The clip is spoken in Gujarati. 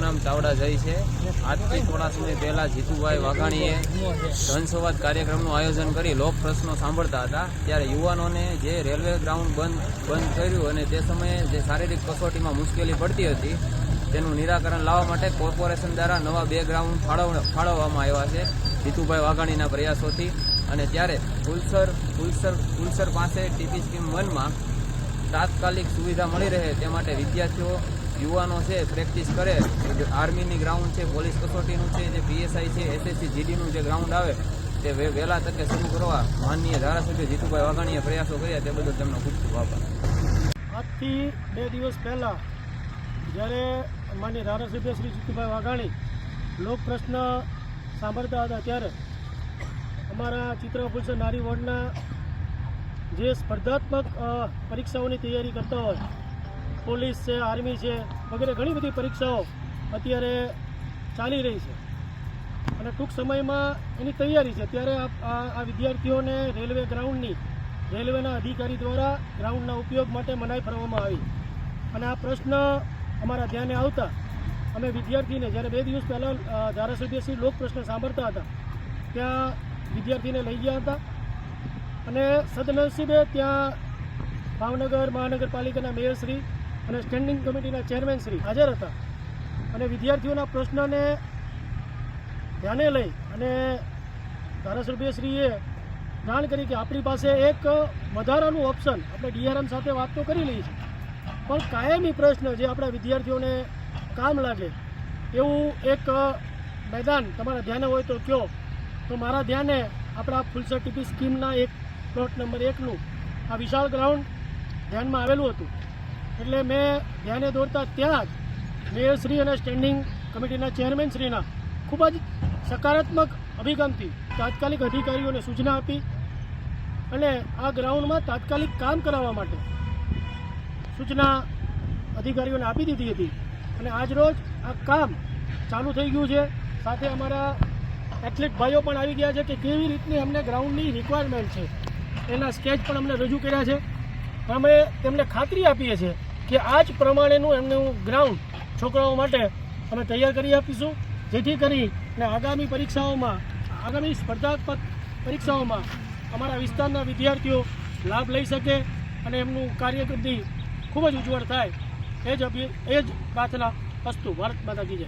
ચાવડા જય છે. આજથી થોડા સમય પહેલા જીતુભાઈ વાઘાણીએ ધનસંવાદ કાર્યક્રમનું આયોજન કરી લોક પ્રશ્નો સાંભળતા હતા. ત્યારે યુવાનોને જે રેલવે ગ્રાઉન્ડ બંધ બંધ કર્યું અને તે સમયે જે શારીરિક કસોટીમાં મુશ્કેલી પડતી હતી, તેનું નિરાકરણ લાવવા માટે કોર્પોરેશન દ્વારા નવા બે ગ્રાઉન્ડ ફાળવ, ફાળવવામાં આવ્યા છે. જીતુભાઈ વાઘાણીના પ્રયાસોથી અને ત્યારે ફુલસર ફુલસર ફુલસર પાસે ટીપી સ્કીમ વનમાં તાત્કાલિક સુવિધા મળી રહે તે માટે વિદ્યાર્થીઓ યુવાનો છે, પ્રેક્ટિસ કરે આર્મીની ગ્રાઉન્ડ છે, પોલીસ કસોટીનું છે, જે પીએસઆઈ છે, એસએસસી, જીડીનું જે ગ્રાઉન્ડ આવે, તે વહેલા તકે શરૂ કરવા માનનીય ધારાસભ્ય જીતુભાઈ વાઘાણીએ પ્રયાસો કર્યા, તે બદલ તેમનો ખૂબ ખૂબ આભાર. આજથી બે દિવસ પહેલાં જ્યારે માન્ય ધારાસભ્ય શ્રી જીતુભાઈ વાઘાણી લોક પ્રશ્ન સાંભળતા હતા ત્યારે અમારા ચિત્રપુરુષ નારી વોર્ડના જે સ્પર્ધાત્મક પરીક્ષાઓની તૈયારી કરતા હોય પોલીસ છે, આર્મી છે, વગેરે ઘણી બધી પરીક્ષાઓ અત્યારે ચાલી રહી છે. અને ટૂંક સમયમાં એની તૈયારી છે. ત્યારે આ- વિદ્યાર્થીઓને રેલવે ગ્રાઉન્ડની, રેલવેના અધિકારી દ્વારા ગ્રાઉન્ડના ઉપયોગ માટે મનાઈ ફરવામાં આવી. અને આ પ્રશ્ન અમારા ધ્યાને આવતા અમે વિદ્યાર્થીને, જ્યારે બે દિવસ પહેલાં ધારાસભ્યશ્રી લોક પ્રશ્ન સાંભળતા હતા, ત્યાં વિદ્યાર્થીને લઈ ગયા હતા. અને સદનસીબે ત્યાં ભાવનગર મહાનગરપાલિકાના મેયરશ્રી અને સ્ટેન્ડિંગ કમિટીના ચેરમેન શ્રી હાજર હતા. અને વિદ્યાર્થીઓના પ્રશ્નને ધ્યાને લઈ અને ધારાસભ્યશ્રીએ જાણ કરી કે આપણી પાસે એક વધારાનું ઓપ્શન આપણે ડીઆરએમ સાથે વાત તો કરી લઈએ છીએ. પણ કાયમી પ્રશ્ન જે આપણા વિદ્યાર્થીઓને કામ લાગે, એવું એક મેદાન તમારા ધ્યાને હોય તો કયો. તો મારા ધ્યાને આપણા ફુલસર ટીપી સ્કીમના એક પ્લોટ નંબર એકનું આ વિશાળ ગ્રાઉન્ડ ધ્યાનમાં આવેલું હતું. એટલે મેં ધ્યાને દોરતા ત્યાં જ મેયરશ્રી અને સ્ટેન્ડિંગ કમિટીના ચેરમેનશ્રીના ખૂબ જ સકારાત્મક અભિગમથી તાત્કાલિક અધિકારીઓને સૂચના આપી અને આ ગ્રાઉન્ડમાં તાત્કાલિક કામ કરાવવા માટે સૂચના અધિકારીઓને આપી દીધી હતી. અને આજરોજ આ કામ ચાલુ થઈ ગયું છે. સાથે અમારા એથ્લેટ ભાઈઓ પણ આવી ગયા છે કે કેવી રીતની અમને ગ્રાઉન્ડની રિક્વાયરમેન્ટ છે. એના સ્કેચ પણ અમને રજૂ કર્યા છે. અમે તેમને ખાતરી આપીએ છીએ કે આ જ પ્રમાણેનું એમનું ગ્રાઉન્ડ છોકરાઓ માટે અમે તૈયાર કરી આપીશું. જેથી કરી અને આગામી પરીક્ષાઓમાં, આગામી સ્પર્ધાત્મક પરીક્ષાઓમાં અમારા વિસ્તારના વિદ્યાર્થીઓ લાભ લઈ શકે અને એમનું કાર્યકૃતિ ખૂબ જ ઉજ્જવળ થાય. એ જ એ જ પ્રાર્થના અસ્તુ. ભારત માતા કી જય.